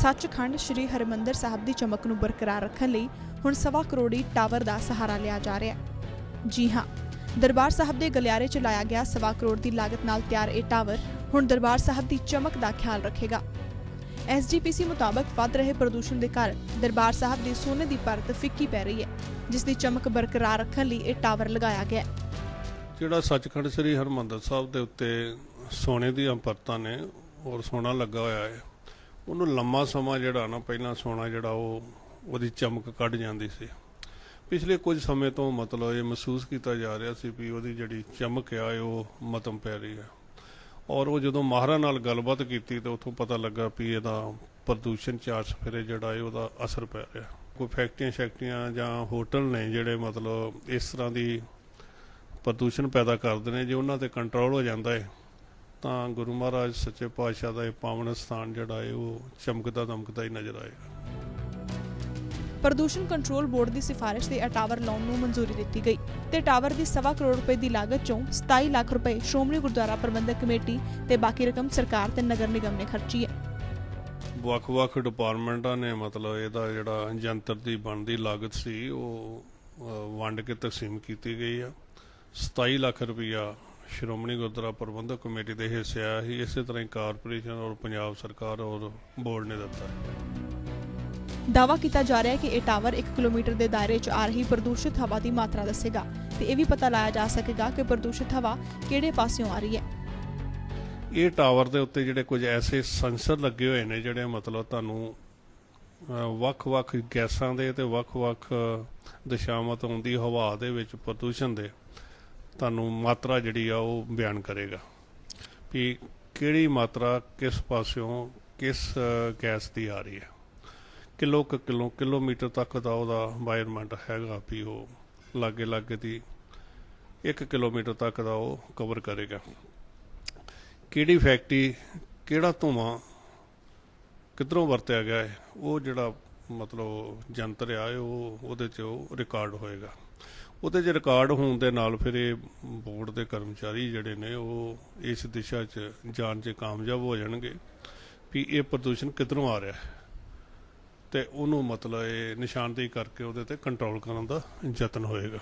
ਸੱਚਖੰਡ ਸ੍ਰੀ ਹਰਿਮੰਦਰ ਸਾਹਿਬ ਦੀ ਚਮਕ ਨੂੰ ਬਰਕਰਾਰ ਰੱਖਣ ਲਈ ਹੁਣ ਸਵਾ ਕਰੋੜੀ ਟਾਵਰ ਦਾ ਸਹਾਰਾ ਲਿਆ ਜਾ ਰਿਹਾ ਹੈ। ਜੀ ਹਾਂ, ਦਰਬਾਰ ਸਾਹਿਬ ਦੇ ਗਲਿਆਰੇ 'ਚ ਲਾਇਆ ਗਿਆ ਸਵਾ ਕਰੋੜ ਦੀ ਲਾਗਤ ਨਾਲ ਤਿਆਰ ਇਹ ਟਾਵਰ ਹੁਣ ਦਰਬਾਰ ਸਾਹਿਬ ਦੀ ਚਮਕ ਦਾ ਖਿਆਲ ਰੱਖੇਗਾ। ਐਸਜੀਪੀਸੀ ਮੁਤਾਬਕ ਵੱਧ ਰਹੇ ਪ੍ਰਦੂਸ਼ਣ ਦੇ ਕਾਰਨ ਦਰਬਾਰ ਸਾਹਿਬ ਦੀ ਸੋਨੇ ਦੀ ਪਰਤ ਫਿੱਕੀ ਪੈ ਰਹੀ ਹੈ, ਜਿਸ ਦੀ ਚਮਕ ਬਰਕਰਾਰ ਰੱਖਣ ਲਈ ਇਹ ਟਾਵਰ ਲਗਾਇਆ ਗਿਆ ਹੈ। ਜਿਹੜਾ ਸੱਚਖੰਡ ਸ੍ਰੀ ਹਰਮੰਦਰ ਸਾਹਿਬ ਦੇ ਉੱਤੇ ਸੋਨੇ ਦੀਆਂ ਪਰਤਾਂ ਨੇ ਔਰ ਸੋਨਾ ਲੱਗਾ ਹੋਇਆ ਹੈ ਉਹਨੂੰ ਲੰਮਾ ਸਮਾਂ ਜਿਹੜਾ ਨਾ, ਪਹਿਲਾਂ ਸੋਨਾ ਜਿਹੜਾ ਉਹ ਉਹਦੀ ਚਮਕ ਕੱਢ ਜਾਂਦੀ ਸੀ। ਪਿਛਲੇ ਕੁਝ ਸਮੇਂ ਤੋਂ ਮਤਲਬ ਇਹ ਮਹਿਸੂਸ ਕੀਤਾ ਜਾ ਰਿਹਾ ਸੀ ਵੀ ਉਹਦੀ ਜਿਹੜੀ ਚਮਕ ਆ ਉਹ ਮਤਮ ਪੈ ਰਹੀ ਹੈ। ਔਰ ਉਹ ਜਦੋਂ ਮਾਹਰਾਂ ਨਾਲ ਗੱਲਬਾਤ ਕੀਤੀ ਤਾਂ ਉੱਥੋਂ ਪਤਾ ਲੱਗਾ ਵੀ ਇਹਦਾ ਪ੍ਰਦੂਸ਼ਣ ਚਾਰ ਸਫੇਰੇ ਜਿਹੜਾ ਹੈ ਉਹਦਾ ਅਸਰ ਪੈ ਰਿਹਾ। ਕੋਈ ਫੈਕਟਰੀਆਂ ਸ਼ੈਕਟਰੀਆਂ ਜਾਂ ਹੋਟਲ ਨੇ ਜਿਹੜੇ ਮਤਲਬ ਇਸ ਤਰ੍ਹਾਂ ਦੀ ਪ੍ਰਦੂਸ਼ਣ ਪੈਦਾ ਕਰਦੇ ਨੇ, ਜੇ ਉਹਨਾਂ ਤੇ ਕੰਟਰੋਲ ਹੋ ਜਾਂਦਾ ਹੈ ਤਾਂ ਗੁਰੂ ਮਹਾਰਾਜ ਸੱਚੇ ਪਾਤਸ਼ਾਹ ਦਾ ਇਹ ਪਾਵਨ ਸਥਾਨ ਜਿਹੜਾ ਹੈ ਉਹ ਚਮਕਦਾ ਦਮਕਦਾ ਹੀ ਨਜ਼ਰ ਆਏਗਾ। ਪ੍ਰਦੂਸ਼ਣ ਕੰਟਰੋਲ ਬੋਰਡ ਦੀ ਸਿਫਾਰਿਸ਼ ਤੇ ਇਹ ਟਾਵਰ ਲਾਉਣ ਨੂੰ ਮਨਜ਼ੂਰੀ ਦਿੱਤੀ ਗਈ ਤੇ ਟਾਵਰ ਦੀ ਸਵਾ ਕਰੋੜ ਰੁਪਏ ਦੀ ਲਾਗਤ ਚੋਂ 27 ਲੱਖ ਰੁਪਏ ਸ਼੍ਰੋਮਣੀ ਗੁਰਦੁਆਰਾ ਪ੍ਰਬੰਧਕ ਕਮੇਟੀ ਤੇ ਬਾਕੀ ਰਕਮ ਸਰਕਾਰ ਤੇ ਨਗਰ ਨਿਗਮ ਨੇ ਖਰਚੀ ਹੈ। ਵੱਖ-ਵੱਖ ਡਿਪਾਰਟਮੈਂਟਾਂ ਨੇ ਮਤਲਬ ਇਹਦਾ ਜਿਹੜਾ ਜੰਤਰ ਦੀ ਬਣਦੀ ਲਾਗਤ ਸੀ ਉਹ ਵੰਡ ਕੇ ਤਕਸੀਮ ਕੀਤੀ ਗਈ ਆ। 27 ਲੱਖ ਰੁਪਈਆ ਸ਼੍ਰੋਮਣੀ ਗੁਰਦੁਆਰਾ ਪ੍ਰਬੰਧਕ ਕਮੇਟੀ ਦੇ ਹਿੱਸੇ ਆਇਆ ਸੀ ਇਸੇ ਤਰ੍ਹਾਂ ਹੀ ਕਾਰਪੋਰੇਸ਼ਨ ਔਰ ਪੰਜਾਬ ਸਰਕਾਰ ਔਰ ਬੋਰਡ ਨੇ ਦਿੱਤਾ ਹੈ। ਦਾਵਾ ਕੀਤਾ ਜਾ ਰਿਹਾ ਹੈ ਕਿ ਇਹ ਟਾਵਰ 1 ਕਿਲੋਮੀਟਰ ਦੇ ਦਾਇਰੇ 'ਚ ਆ ਰਹੀ ਪ੍ਰਦੂਸ਼ਿਤ ਹਵਾ ਦੀ ਮਾਤਰਾ ਦੱਸੇਗਾ ਤੇ ਇਹ ਵੀ ਪਤਾ ਲਾਇਆ ਜਾ ਸਕੇਗਾ ਕਿ ਪ੍ਰਦੂਸ਼ਿਤ ਹਵਾ ਕਿਹੜੇ ਪਾਸਿਓਂ ਆ ਰਹੀ ਹੈ। ਇਹ ਟਾਵਰ ਦੇ ਉੱਤੇ ਜਿਹੜੇ ਕੁਝ ਐਸੇ ਸੈਂਸਰ ਲੱਗੇ ਹੋਏ ਨੇ ਜਿਹੜੇ ਮਤਲਬ ਤੁਹਾਨੂੰ ਵੱਖ-ਵੱਖ ਗੈਸਾਂ ਦੇ ਤੇ ਵੱਖ-ਵੱਖ ਦਿਸ਼ਾਵਾਂ ਤੋਂ ਆਉਂਦੀ ਹਵਾ ਦੇ ਵਿੱਚ ਪ੍ਰਦੂਸ਼ਣ ਦੇ ਤੁਹਾਨੂੰ ਮਾਤਰਾ ਜਿਹੜੀ ਆ ਉਹ ਬਿਆਨ ਕਰੇਗਾ ਵੀ ਕਿਹੜੀ ਮਾਤਰਾ ਕਿਸ ਪਾਸਿਓਂ ਕਿਸ ਗੈਸ ਦੀ ਆ ਰਹੀ ਹੈ। ਕਿਲੋ ਕੁ ਕਿਲੋ, ਕਿਲੋਮੀਟਰ ਤੱਕ ਦਾ ਉਹਦਾ environment ਹੈਗਾ ਵੀ ਉਹ ਲਾਗੇ ਲਾਗੇ ਦੀ 1 ਕਿਲੋਮੀਟਰ ਤੱਕ ਦਾ ਉਹ ਕਵਰ ਕਰੇਗਾ। ਕਿਹੜੀ ਫੈਕਟਰੀ ਕਿਹੜਾ ਧੂਆਂ ਕਿੱਧਰੋਂ ਵਰਤਿਆ ਗਿਆ ਹੈ, ਉਹ ਜਿਹੜਾ ਮਤਲਬ ਜੰਤਰ ਆ, ਉਹ ਉਹਦੇ 'ਚ ਉਹ ਰਿਕਾਰਡ ਹੋਏਗਾ। ਉਹਦੇ 'ਚ ਰਿਕਾਰਡ ਹੋਣ ਦੇ ਨਾਲ ਫਿਰ ਇਹ ਬੋਰਡ ਦੇ ਕਰਮਚਾਰੀ ਜਿਹੜੇ ਨੇ, ਉਹ ਇਸ ਦਿਸ਼ਾ 'ਚ ਜਾਣ 'ਚ ਕਾਮਯਾਬ ਹੋ ਜਾਣਗੇ ਵੀ ਇਹ ਪ੍ਰਦੂਸ਼ਣ ਕਿੱਧਰੋਂ ਆ ਰਿਹਾ ਹੈ। ਤੇ ਉਹਨੂੰ ਮਤਲਬ ਇਹ ਨਿਸ਼ਾਨਦੇਹੀ ਕਰਕੇ ਉਹਦੇ ਤੇ ਕੰਟਰੋਲ ਕਰਨ ਦਾ ਯਤਨ ਹੋਏਗਾ।